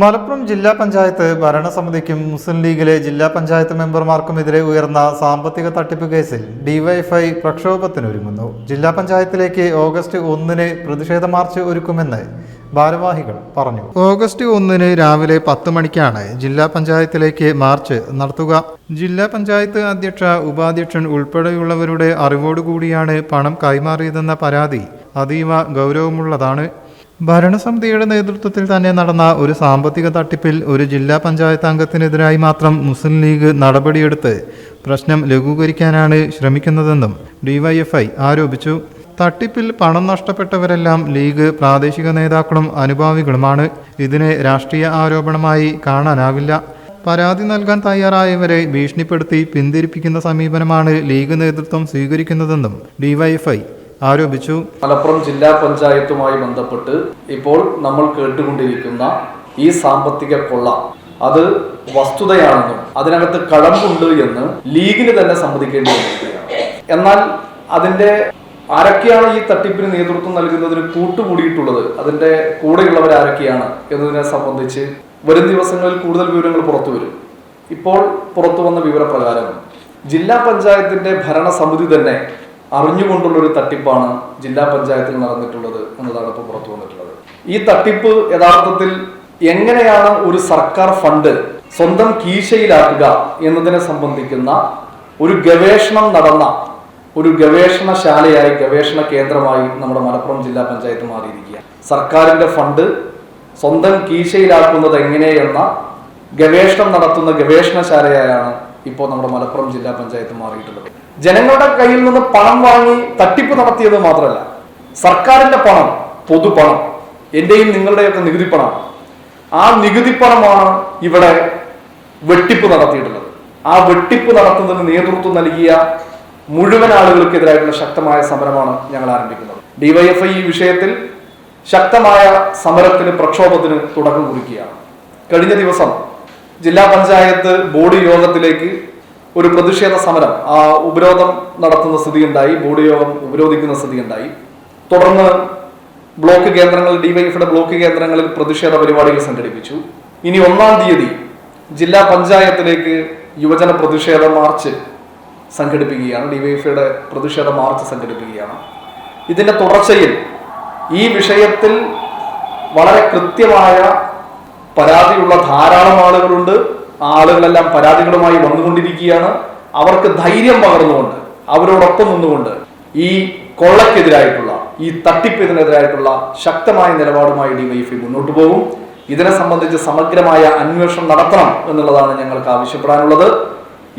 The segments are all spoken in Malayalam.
മലപ്പുറം ജില്ലാ പഞ്ചായത്ത് ഭരണസമിതിക്കും മുസ്ലിം ലീഗിലെ ജില്ലാ പഞ്ചായത്ത് മെമ്പർമാർക്കുമെതിരെ ഉയർന്ന സാമ്പത്തിക തട്ടിപ്പ് കേസിൽ ഡിവൈഎഫ്ഐ പ്രക്ഷോഭത്തിനൊരുങ്ങുന്നു. ജില്ലാ പഞ്ചായത്തിലേക്ക് ഓഗസ്റ്റ് ഒന്നിന് പ്രതിഷേധ മാർച്ച് ഒരുക്കുമെന്ന് ഭാരവാഹികൾ പറഞ്ഞു. ഓഗസ്റ്റ് ഒന്നിന് രാവിലെ പത്ത് മണിക്കാണ് ജില്ലാ പഞ്ചായത്തിലേക്ക് മാർച്ച് നടത്തുക. ജില്ലാ പഞ്ചായത്ത് അധ്യക്ഷ ഉപാധ്യക്ഷൻ ഉൾപ്പെടെയുള്ളവരുടെ അറിവോടുകൂടിയാണ് പണം കൈമാറിയതെന്ന പരാതി അതീവ ഗൗരവമുള്ളതാണ്. ഭരണസമിതിയുടെ നേതൃത്വത്തിൽ തന്നെ നടന്ന ഒരു സാമ്പത്തിക തട്ടിപ്പിൽ ഒരു ജില്ലാ പഞ്ചായത്ത് അംഗത്തിനെതിരായി മാത്രം മുസ്ലിം ലീഗ് നടപടിയെടുത്ത് പ്രശ്നം ലഘൂകരിക്കാനാണ് ശ്രമിക്കുന്നതെന്നും ഡിവൈഎഫ്ഐ ആരോപിച്ചു. തട്ടിപ്പിൽ പണം നഷ്ടപ്പെട്ടവരെല്ലാം ലീഗ് പ്രാദേശിക നേതാക്കളും അനുഭാവികളുമാണ്. ഇതിനെ രാഷ്ട്രീയ ആരോപണമായി കാണാനാവില്ല. പരാതി നൽകാൻ തയ്യാറായവരെ ഭീഷണിപ്പെടുത്തി പിന്തിരിപ്പിക്കുന്ന സമീപനമാണ് ലീഗ് നേതൃത്വം സ്വീകരിക്കുന്നതെന്നും ഡിവൈഎഫ്ഐ ആരോപിച്ചു. മലപ്പുറം ജില്ലാ പഞ്ചായത്തുമായി ബന്ധപ്പെട്ട് ഇപ്പോൾ നമ്മൾ കേട്ടുകൊണ്ടിരിക്കുന്ന ഈ സാമ്പത്തിക കൊള്ള അത് വസ്തുതയാണെന്നും അതിനകത്ത് കഴമ്പുണ്ട് എന്ന് ലീഗിന് തന്നെ സമ്മതിക്കേണ്ടി എന്നാൽ അതിന്റെ ആരൊക്കെയാണ് ഈ തട്ടിപ്പിന് നേതൃത്വം നൽകുന്നതിന് കൂട്ടുകൂടിയിട്ടുള്ളത്? അതിന്റെ കൂടെയുള്ളവർ ആരൊക്കെയാണ് എന്നതിനെ സംബന്ധിച്ച് വരും ദിവസങ്ങളിൽ കൂടുതൽ വിവരങ്ങൾ പുറത്തു വരും. ഇപ്പോൾ പുറത്തു വന്ന വിവരപ്രകാരം ജില്ലാ പഞ്ചായത്തിന്റെ ഭരണസമിതി തന്നെ അറിഞ്ഞുകൊണ്ടുള്ള ഒരു തട്ടിപ്പാണ് ജില്ലാ പഞ്ചായത്തിൽ നടന്നിട്ടുള്ളത് എന്നതാണ് ഇപ്പോൾ പുറത്തു വന്നിട്ടുള്ളത്. ഈ തട്ടിപ്പ് യഥാർത്ഥത്തിൽ എങ്ങനെയാണ് ഒരു സർക്കാർ ഫണ്ട് സ്വന്തം കീശയിലാക്കുക എന്നതിനെ സംബന്ധിക്കുന്ന ഒരു ഗവേഷണം നടന്ന ഒരു ഗവേഷണശാലയായി ഗവേഷണ കേന്ദ്രമായി നമ്മുടെ മലപ്പുറം ജില്ലാ പഞ്ചായത്ത് മാറിയിരിക്കുക സർക്കാരിന്റെ ഫണ്ട് സ്വന്തം കീശയിലാക്കുന്നത് എങ്ങനെയെന്ന ഗവേഷണം നടത്തുന്ന ഗവേഷണശാലയായാണ് ഇപ്പോൾ നമ്മുടെ മലപ്പുറം ജില്ലാ പഞ്ചായത്ത് മാറിയിട്ടുള്ളത്. ജനങ്ങളുടെ കയ്യിൽ നിന്ന് പണം വാങ്ങി തട്ടിപ്പ് നടത്തിയത് മാത്രമല്ല സർക്കാരിന്റെ പണം പൊതുപണം എന്റെയും നിങ്ങളുടെയൊക്കെ നികുതി പണം ആ നികുതി പണമാണ് ഇവിടെ വെട്ടിപ്പ് നടത്തിയിട്ടുള്ളത്. ആ വെട്ടിപ്പ് നടത്തുന്നതിന് നേതൃത്വം നൽകിയ മുഴുവൻ ആളുകൾക്കെതിരായിട്ടുള്ള ശക്തമായ സമരമാണ് ഞങ്ങൾ ആരംഭിക്കുന്നത്. ഡിവൈഎഫ്ഐ ഈ വിഷയത്തിൽ ശക്തമായ സമരത്തിന് പ്രക്ഷോഭത്തിന് തുടക്കം കുറിക്കുകയാണ്. കഴിഞ്ഞ ദിവസം ജില്ലാ പഞ്ചായത്ത് ബോർഡ് യോഗത്തിലേക്ക് ഒരു പ്രതിഷേധ സമരം ആ ഉപരോധം നടത്തുന്ന സ്ഥിതിയുണ്ടായി ബോർഡ് യോഗം ഉപരോധിക്കുന്ന സ്ഥിതിയുണ്ടായി തുടർന്ന് ബ്ലോക്ക് കേന്ദ്രങ്ങൾ ഡിവൈഎഫിയുടെ ബ്ലോക്ക് കേന്ദ്രങ്ങളിൽ പ്രതിഷേധ പരിപാടികൾ സംഘടിപ്പിച്ചു. ഇനി ഒന്നാം തീയതി ജില്ലാ പഞ്ചായത്തിലേക്ക് യുവജന പ്രതിഷേധ മാർച്ച് സംഘടിപ്പിക്കുകയാണ് ഡിവൈഎഫിയുടെ പ്രതിഷേധ മാർച്ച് സംഘടിപ്പിക്കുകയാണ്. ഇതിന്റെ തുടർച്ചയിൽ ഈ വിഷയത്തിൽ വളരെ കൃത്യമായ പരാതിയുള്ള ധാരാളം ആളുകളുണ്ട്. ആളുകളെല്ലാം പരാതികളുമായി വന്നുകൊണ്ടിരിക്കുകയാണ്. അവർക്ക് ധൈര്യം പകർന്നുകൊണ്ട് അവരോടൊപ്പം നിന്നുകൊണ്ട് ഈ കൊള്ളക്കെതിരായിട്ടുള്ള ഈ തട്ടിപ്പിതിനെതിരായിട്ടുള്ള ശക്തമായ നിലപാടുമായി ഡിവൈഎഫ്ഐ മുന്നോട്ട് പോകും. ഇതിനെ സംബന്ധിച്ച് സമഗ്രമായ അന്വേഷണം നടത്തണം എന്നുള്ളതാണ് ഞങ്ങൾക്ക് ആവശ്യപ്പെടാനുള്ളത്.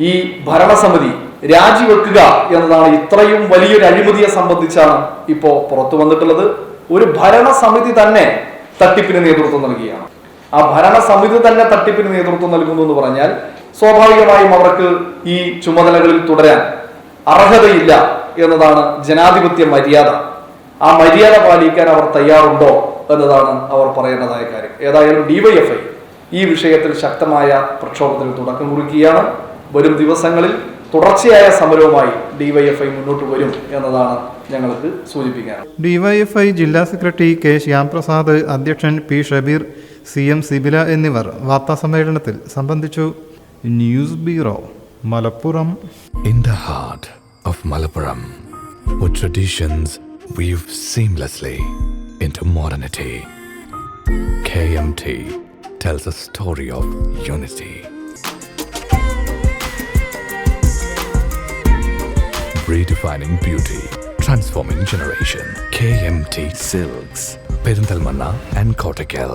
ഈ ഭരണസമിതി രാജിവെക്കുക എന്നതാണ് ഇത്രയും വലിയൊരു അഴിമതിയെ സംബന്ധിച്ചാണ് ഇപ്പോൾ പുറത്തു വന്നിട്ടുള്ളത്. ഒരു ഭരണസമിതി തന്നെ തട്ടിപ്പിന് നേതൃത്വം നൽകുകയാണ് ആ ഭരണസമിതി തന്നെ തട്ടിപ്പിന് നേതൃത്വം നൽകുന്നു എന്ന് പറഞ്ഞാൽ സ്വാഭാവികമായും അവർക്ക് ഈ ചുമതലകളിൽ തുടരാൻ അർഹതയില്ല എന്നതാണ് ജനാധിപത്യ മര്യാദ. ആ മര്യാദ പാലിക്കാൻ അവർ തയ്യാറുണ്ടോ എന്നതാണ് അവർ പറയേണ്ടതായ കാര്യം. ഏതായാലും ഡിവൈഎഫ്ഐ ഈ വിഷയത്തിൽ ശക്തമായ പ്രക്ഷോഭത്തിന് തുടക്കം കുറിക്കുകയാണ്. വരും ദിവസങ്ങളിൽ തുടർച്ചയായ സമരവുമായി ഡിവൈഎഫ്ഐ മുന്നോട്ട് വരും എന്നതാണ് ഞങ്ങൾക്ക് സൂചിപ്പിക്കാൻ ഡിവൈഎഫ്ഐ ജില്ലാ സെക്രട്ടറി കെ ശ്യാംപ്രസാദ് അധ്യക്ഷൻ P Shabeer C M Sibila എന്നിവർ വാർത്താസമ്മേളനത്തിൽ സംബന്ധിച്ചു news bureau Malappuram in In the heart of Malappuram, with traditions weave seamlessly into modernity, KMT tells a story of unity. Redefining beauty, transforming generation. KMT Silks, Perindalmanna and Kottakkal.